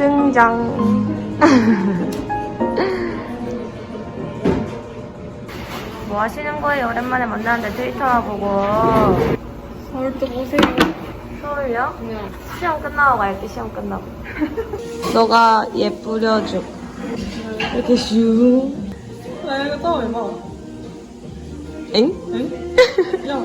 짱짱. 뭐 하시는 거예요? 오랜만에 만나는데 트위터나 보고. 서울 또 보세요. 서울요? 그냥 시험 끝나고 갈게, 시험 끝나고. 너가 얘 뿌려줘. 이렇게 슝. 나 이거 또 해봐. 엥? 응? 야.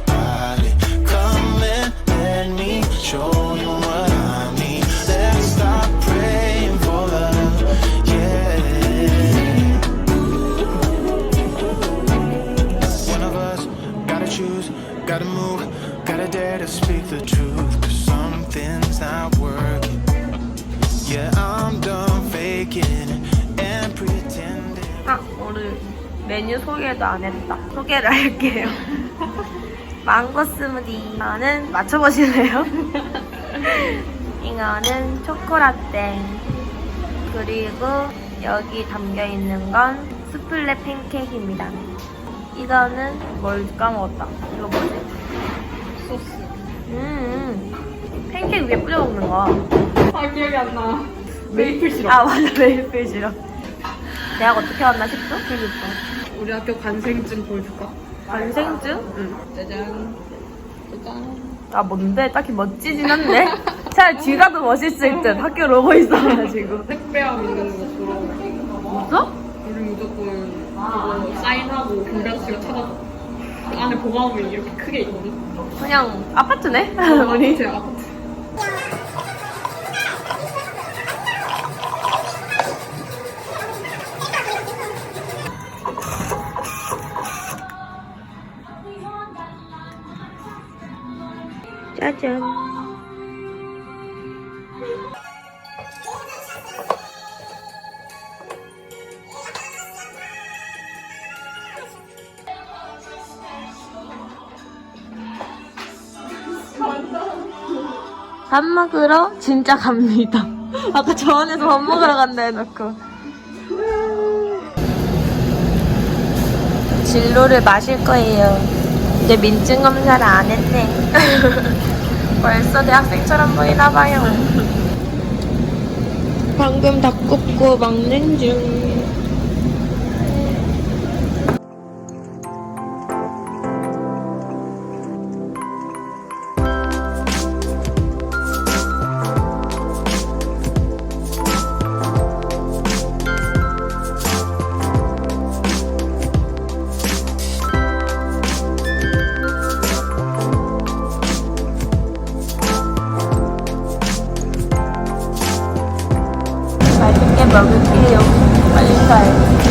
choose, gotta move, gotta dare to speak the truth. Cause something's not working. Yeah, I'm done faking and pretending. 아, 오늘 메뉴 소개도 안 했다. 소개를 할게요. 망고 스무디. 이거는 맞춰보실래요? 이거는 초코라떼. 그리고 여기 담겨 있는 건 수플레 팬케이크입니다. 이거는 뭘 까먹었다. 이거 뭐지? 소스. 음, 팬케이크 위에 뿌려 먹는 거. 아, 기억이 안 나. 메이플 시럽. 아, 맞아. 메이플 시럽. 대학 어떻게 왔나 싶어? 그러니까. 우리 학교 관생증 보여줄까? 관생증? 응. 짜잔. 짜잔. 아 뭔데? 딱히 멋지진 않네? 차라리 뒤가 더 멋있을 듯 학교 로고 있어가지고 택배함 있는 것처럼. 없어? 우리 무조건 그거 사인하고 경비아저 씨가 찾아줘. 그 안에 보관함이 이렇게 크게 있거든. 그냥 아파트네? 우리 우리 제 아파트. 짜잔 밥 먹으러 진짜 갑니다. 아까 저 안에서 밥 먹으러 간다 해놓고. 진로를 마실 거예요. 이제 민증 검사를 안 했네. 벌써 대학생처럼 보이나 봐요. 방금 다 굽고 먹는 중. แบบที่เร็วไปเรื่อ